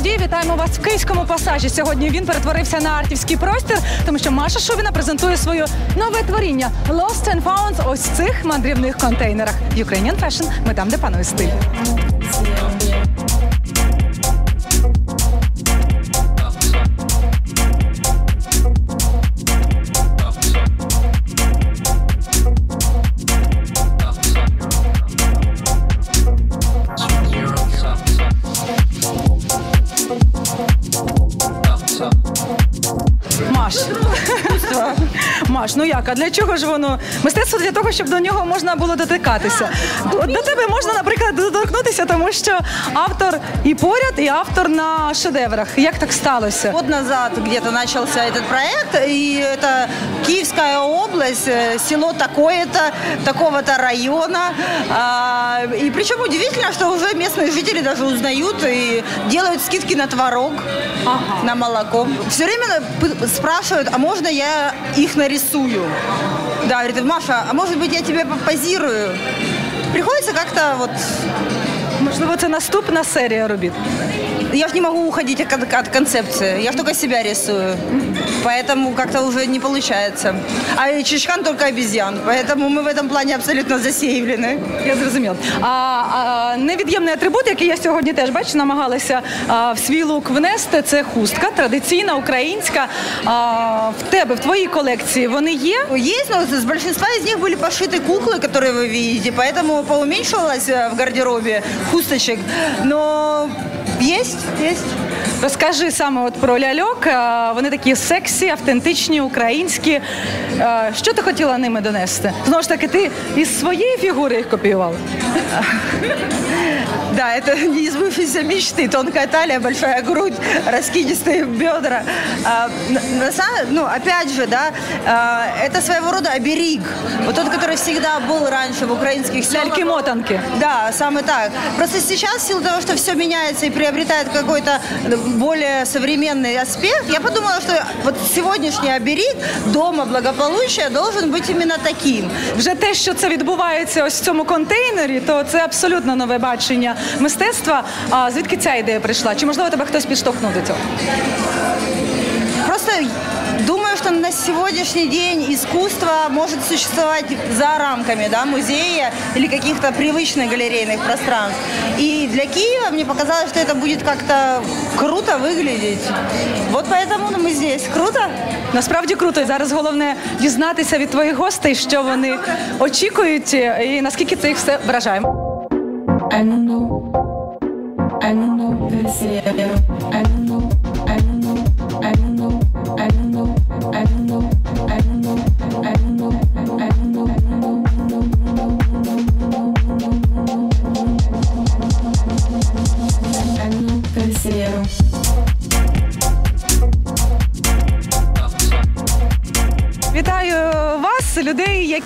найактуальніших. Вітаємо вас в київському пасажі. Сьогодні він перетворився на артівський простір, тому що Маша Шубіна презентує своє нове творіння Lost and Found ось в цих мандрівних контейнерах. Ukrainian Fashion. Ми там, де панує стиль. Як? А для чого ж воно? Мистецтво для того, щоб до нього можна було дотикатися. От до тебе можна, наприклад, доторкнутися, тому що автор і поряд, і автор на шедеврах. Як так сталося? Год назад где-то начался этот проект, и это Киевская область, э, село такое-то, такого-то района. А, И причем удивительно, что уже местные жители даже узнают и делают скидки на творог, на молоко. Все время спрашивают, а можно я их нарисую? Да, говорит, Маша, а может быть я тебе позирую? Приходится как-то вот Можливо, це наступна серія робіт. Я же не могу уходить от, от концепции. Я ж только себя рисую. Поэтому как-то уже не получается. А Чичкан только обезьян. Поэтому мы в этом плане абсолютно засеявлены. Я зрозуміла. А, а невід'ємний атрибут, який я сьогодні теж бачу, намагалася а, в свій лук внести, це хустка, традиційна, українська. А, в тебе, в твоїй колекції вони є? Есть, но с большинства из них были пошиты куклы, которые вы видите. Поэтому поуменьшилось э, в гардеробе Хусточек. Но есть, есть. Розкажи саме от про ляльок. А, Вони такі сексі, автентичні, українські. А, Що ти хотіла ними донести? Знову ж таки, ти із своєї фігури їх копіювала? Да, это неизбывшиеся мечты. Тонкая талия, большая грудь, раскидистые бедра. А, на- на са- ну, опять же, да, а, это своего рода оберег. Вот тот, который всегда был раньше в украинских селах. Ляльки-мотанки. Да, самый так. Просто сейчас, в силу того, что все меняется и приобретает какой-то более современный аспект, я подумала, что вот сегодняшний оберег дома благополучия должен быть именно таким. Вже те, що це відбувається ось в цьому контейнері, то це абсолютно нове бачення мистецтва. А звідки ця ідея прийшла? Чи можливо тебе хтось підштовхнув до цього? Просто что на сегодняшний день искусство может существовать за рамками да, музея или каких-то привычных галерейных пространств. И для Киева мне показалось, что это будет как-то круто выглядеть. Вот поэтому ну, мы здесь. Круто? Насправді круто. І Зараз головне дізнатися від твоїх гостей, що вони очікують і наскільки це їх все вражає. I don't know. I don't know.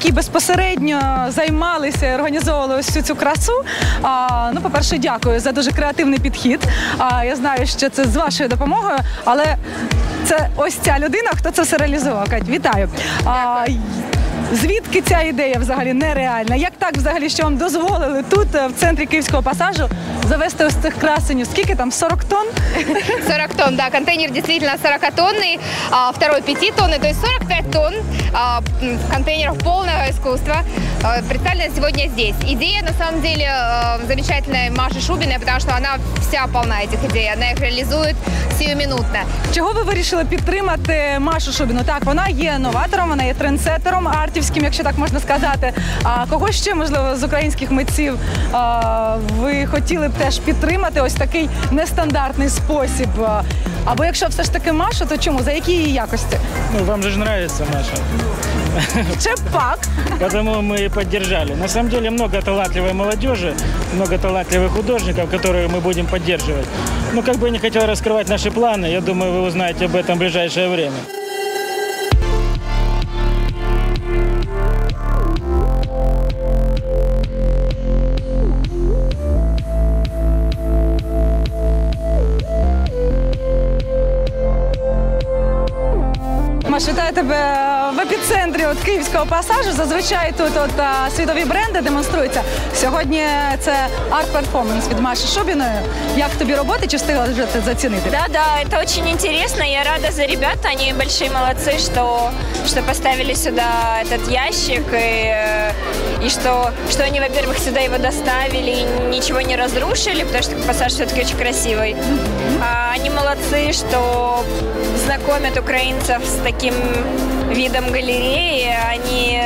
Які безпосередньо займалися і організовували ось всю цю красу. А, ну, по-перше, дякую за дуже креативний підхід. А, я знаю, що це з вашою допомогою, але це ось ця людина, хто це все реалізував. Кать, вітаю. А, Звідки ця ідея взагалі нереальна? Як так взагалі, що вам дозволили тут, е, в центрі Київського пасажу, завести ось цих красенів? Скільки там? 40 тонн? 40 тонн, да, контейнер действительно 40-тонный, а, второй 5 тонны, то есть 45 тонн а, м, контейнеров полного искусства а, представлена сегодня здесь. Идея, на самом деле, а, замечательная Маши Шубиной, потому что она вся полна этих идей, она их реализует сиюминутно. Чого ви вирішили підтримати Машу Шубіну? Так, вона є новатором, вона є трендсеттером артівським, якщо так можна сказати. А кого ще можливо з українських митців а, ви хотіли б теж підтримати ось такий нестандартний спосіб? А, Або якщо все ж таки Маша, то чому? За які її якості? Ну, вам же ж нравится, Маша. Чепак. Потому мы и поддержали. На самом деле много талантливой молодежи, много талантливых художников, которые мы будем поддерживать. Ну, как бы я не хотел раскрывать наши планы, я думаю, вы узнаете об этом в ближайшее время. вітаю тебе в епіцентрі от київського пасажу. Зазвичай тут от а, світові бренди демонструються. Сьогодні це арт-перформанс від Маші Шубіної. Як тобі роботи? Чи встигла вже ти зацінити? Да, да, это очень интересно. Я рада за ребят. Они большие молодцы, что, что поставили сюда этот ящик и, э, и что, что они, во-первых, сюда его доставили и ничего не разрушили, потому что пассаж все-таки очень красивый. А они молодцы, что знакомят украинцев с таким видом галереи. Они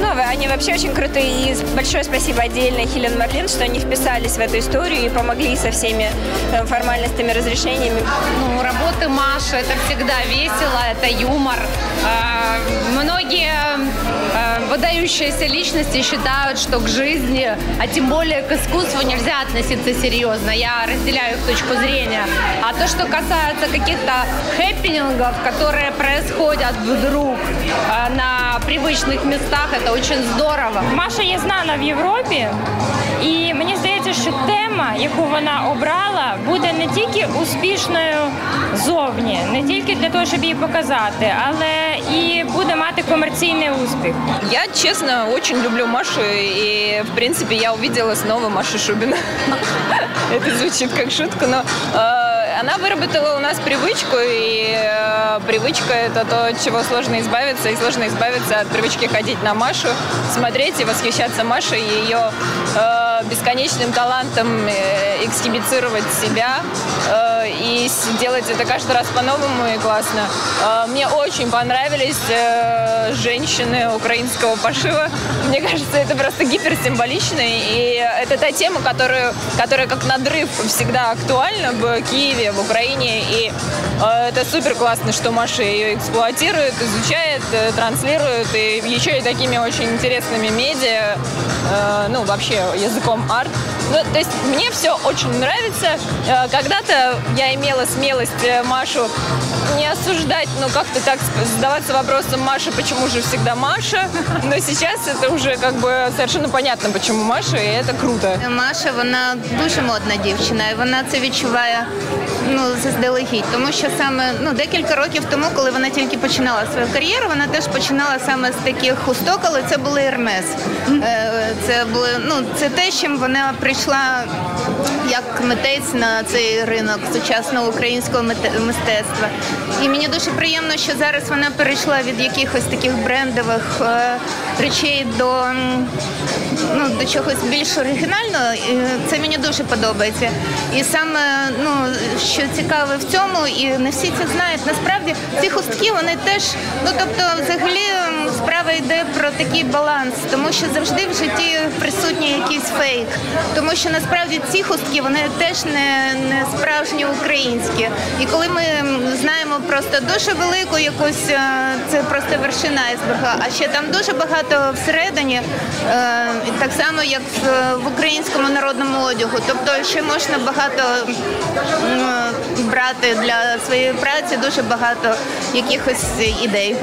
ну, они вообще очень крутые. И большое спасибо отдельно Хелен Марлин, что они вписались в эту историю и помогли со всеми э, формальностями, разрешениями. Ну, работы Маши это всегда весело, это юмор. Э, Многие э, выдающиеся личности считают, что к жизни, а тем более к искусству нельзя относиться серьезно. Я разделяю их точку зрения. А то, что касается каких-то хэппинингов, которые происходят вдруг э, на привычных местах, это очень здорово. Маша є знана в Європі, і мені здається, що тема, яку вона обрала, буде не тільки успішною зовні, не тільки для того, щоб її показати, але і буде мати комерційний успіх. Я, честно, очень люблю Машу, и, в принципе, я увидела снова Машу Шубина. Это звучит как шутка, но э, она выработала у нас привычку, и э, привычка – это то, от чего сложно избавиться, и сложно избавиться от привычки ходить на Машу, смотреть и восхищаться Машей, и ее э, бесконечным талантом э, эксхибицировать себя э, и делать это каждый раз по-новому и классно. Э, мне очень понравились э, женщины украинского пошива. Мне кажется, это просто гиперсимволично, и это та тема, которую, которая как надрыв всегда актуальна в Киеве, в Украине, и э, это супер классно, что Маша ее эксплуатирует, изучает, э, транслирует, и еще и такими очень интересными медиа, э, ну, вообще языком арт. Ну, то есть мне все очень нравится. Э, Когда-то я имела смелость э, Машу не осуждать, но как-то так сп- задаваться вопросом Маша, почему же всегда Маша? Но сейчас это уже как бы совершенно понятно, почему Маша, и это круто. Маша, вона дуже модна дівчина, і вона це відчуває Ну заздалегідь. Тому що саме ну декілька років тому, коли вона тільки починала свою кар'єру, вона теж починала саме з таких хусток, але це були Ермес. Е, Це були ну це те, чим вона прийшла як митець на цей ринок сучасного українського мистецтва. І мені дуже приємно, що зараз вона перейшла від якихось таких брендових е, речей до, ну, до чогось більш оригінального. І Це мені дуже подобається. І саме ну, що цікаве в цьому, і не всі це знають, насправді ці хустки вони теж, ну тобто, взагалі справа йде про такий баланс, тому що завжди в житті присутній якийсь фейк. Тому що насправді ці хустки вони теж не, не справжні українські. І коли ми знаємо просто дуже велику якусь, е, це просто вершина айсберга, а ще там дуже багато всередині, е, так само як в, в українському народному одягу. Тобто ще можна багато брати для своєї праці, дуже багато якихось ідей.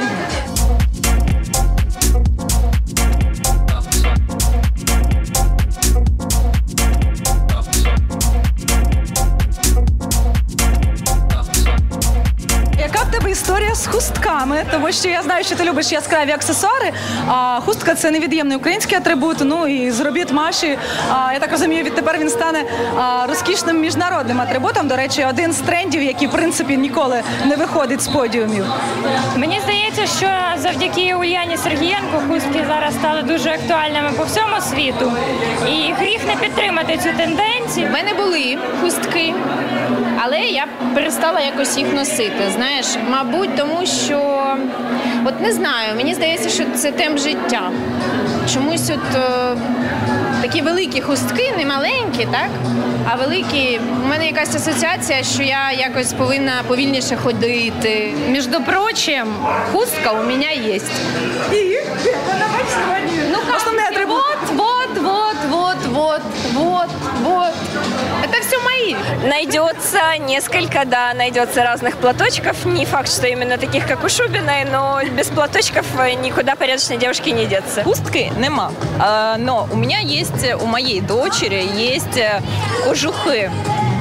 Тому що я знаю, що ти любиш яскраві аксесуари. А хустка це невід'ємний український атрибут. Ну і з робіт Маші, а, я так розумію, відтепер він стане а, розкішним міжнародним атрибутом. До речі, один з трендів, який в принципі ніколи не виходить з подіумів. Мені здається, що завдяки Ульяні Сергієнко хустки зараз стали дуже актуальними по всьому світу. І гріх не підтримати цю тенденцію. У мене були хустки, але я перестала якось їх носити. Знаєш, мабуть, тому що от не знаю, мені здається, що це темп життя. Чомусь от е, такі великі хустки, не маленькі, так? А великі. У мене якась асоціація, що я якось повинна повільніше ходити. Між прочим, хустка у мене є. І Мои. Найдется несколько, да, найдется разных платочков. Не факт, что именно таких, как у Шубиной, но без платочков э, никуда порядочной девушке не деться. Пустки нема. А, Но у меня есть, у моей дочери есть э, кожухи.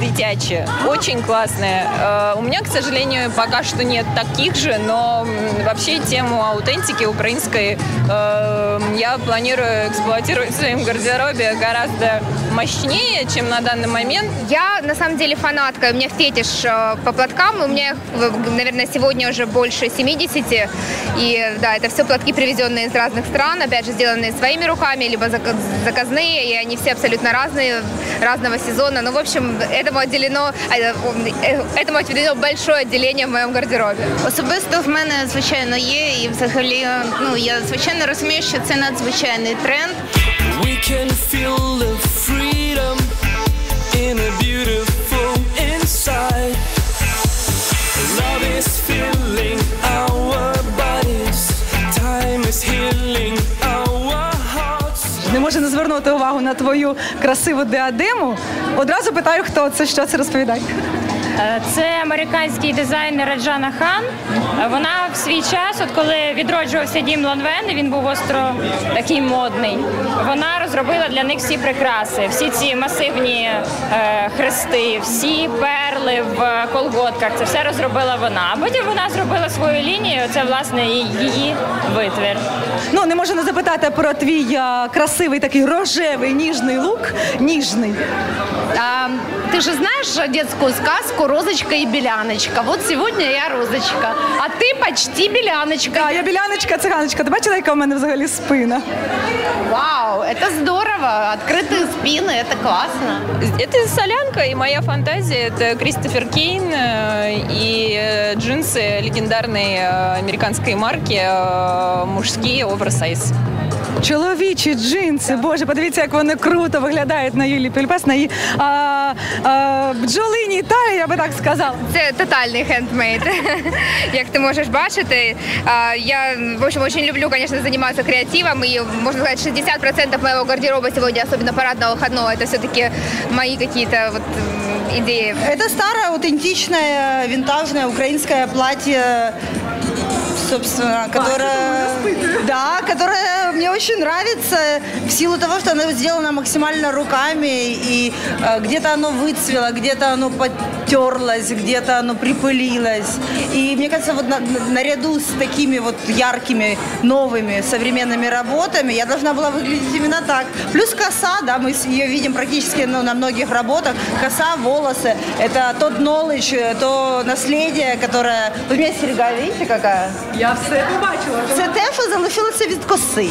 Дитячие, очень классные. Э, У меня, к сожалению, пока что нет таких же, но вообще тему аутентики украинской э, я планирую эксплуатировать в своем гардеробе гораздо мощнее, чем на данный момент. Я на самом деле фанатка, у меня фетиш э, по платкам, у меня наверное, сегодня уже больше 70. И да, это все платки, привезенные из разных стран, опять же, сделанные своими руками, либо зака- заказные, и они все абсолютно разные, разного сезона. Ну, в общем, этому отделено, э, э, этому отведено большое отделение в моем гардеробе. Особисто в мене звичайно є, і взагалі ну я звичайно розумію, що це надзвичайний тренд. We can feel the freedom in a beautiful inside. Love is filling звернути увагу на твою красиву діадему. Одразу питаю, хто це, що це розповідає. Е, Це американський дизайнер Раджана Хан. Е, Вона в свій час, от коли відроджувався дім Лонвен, і він був остро такий модний. Вона розробила для них всі прикраси, всі ці масивні е, хрести, всі перли в колготках. Це все розробила вона. А потім вона зробила свою лінію. Це власне її витвір. Ну, не можу не запитати про твій красивий такий рожевий ніжний лук. Ніжний. Ты же знаешь детскую сказку «Розочка и Беляночка»? Вот сегодня я Розочка, а ты почти Беляночка. А я біляночка, циганочка. Ти бачила, яка в мене взагалі спина? Вау, это здорово, открытые спины, это классно. Это солянка, и моя фантазия – это Кристофер Кейн э, и э, джинсы легендарной э, американской марки мужские оверсайз. Чоловічі джинси, боже, подивіться, як вони круто виглядають на Юлі Пельпес, на її а, а, бджолиній талії, я би так сказала. Це тотальний хендмейд, як ти можеш бачити. А, Я, в общем, очень люблю, конечно, заниматься креативом, и, можно сказать, 60% моего гардероба сегодня, особенно парадного выходного, это все-таки мои какие-то вот м, идеи. Это старое, аутентичное, винтажное украинское платье, собственно, которое... Да, которое мне очень нравится в силу того, что оно сделано максимально руками, и э, где-то оно выцвело, где-то оно потерлось, где-то оно припылилось. И мне кажется, вот на- на- наряду с такими вот яркими, новыми, современными работами я должна была выглядеть именно так. Плюс коса, да, мы ее видим практически ну, на многих работах. Коса, волосы, это тот knowledge, то наследие, которое... У меня серега, видите, какая? Я все побачила. Це те, що залишилося від коси.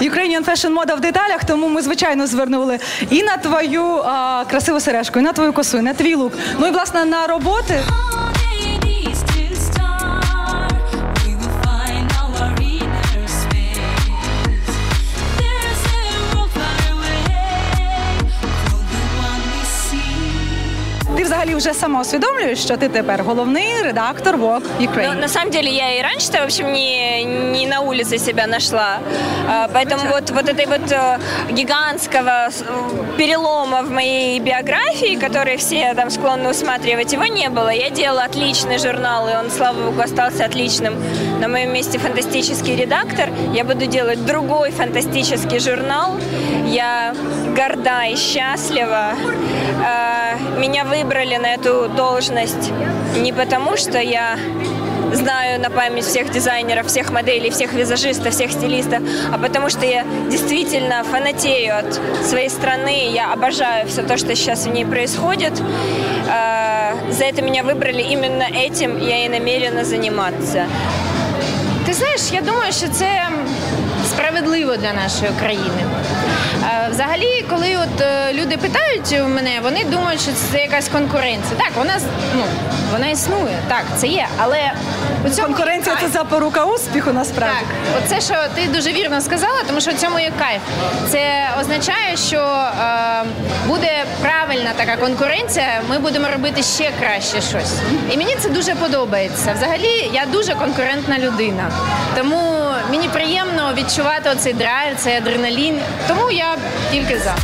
Ukrainian Fashion мода в деталях, тому ми звичайно звернули і на твою а, красиву сережку, і на твою косу, і на твій лук. Ну і власне на роботи. взагалі вже сама усвідомлюєш, що ти тепер головний редактор Vogue Но Ukraine. на самом деле я и раньше-то, в общем, не, не на улице себя нашла. А, Поэтому вот, вот этой вот э, гигантского с- перелома в моей биографии, который все там склонны усматривать, его не было. Я делала отличный журнал, и он, слава богу, остался отличным. На моем месте фантастический редактор. Я буду делать другой фантастический журнал. Я горда и счастлива. меня выбрали на эту должность не потому, что я знаю на память всех дизайнеров, всех моделей, всех визажистов, всех стилистов, а потому что я действительно фанатею от своей страны, я обожаю все то, что сейчас в ней происходит. Э, За это меня выбрали именно этим, я и намерена заниматься. Ти знаєш, я думаю, що це справедливо для нашої країни. Е, Взагалі, коли от е, люди питають мене, вони думають, що це якась конкуренція. Так, вона ну вона існує, так, це є. Але у цьому Конкуренція це запорука успіху насправді. Так, оце, що ти дуже вірно сказала, тому що в цьому є кайф. Це означає, що е, буде правильна така конкуренція, ми будемо робити ще краще щось. І мені це дуже подобається. Взагалі, я дуже конкурентна людина. Тому мені приємно відчувати оцей драйв, цей адреналін. Тому я тільки за.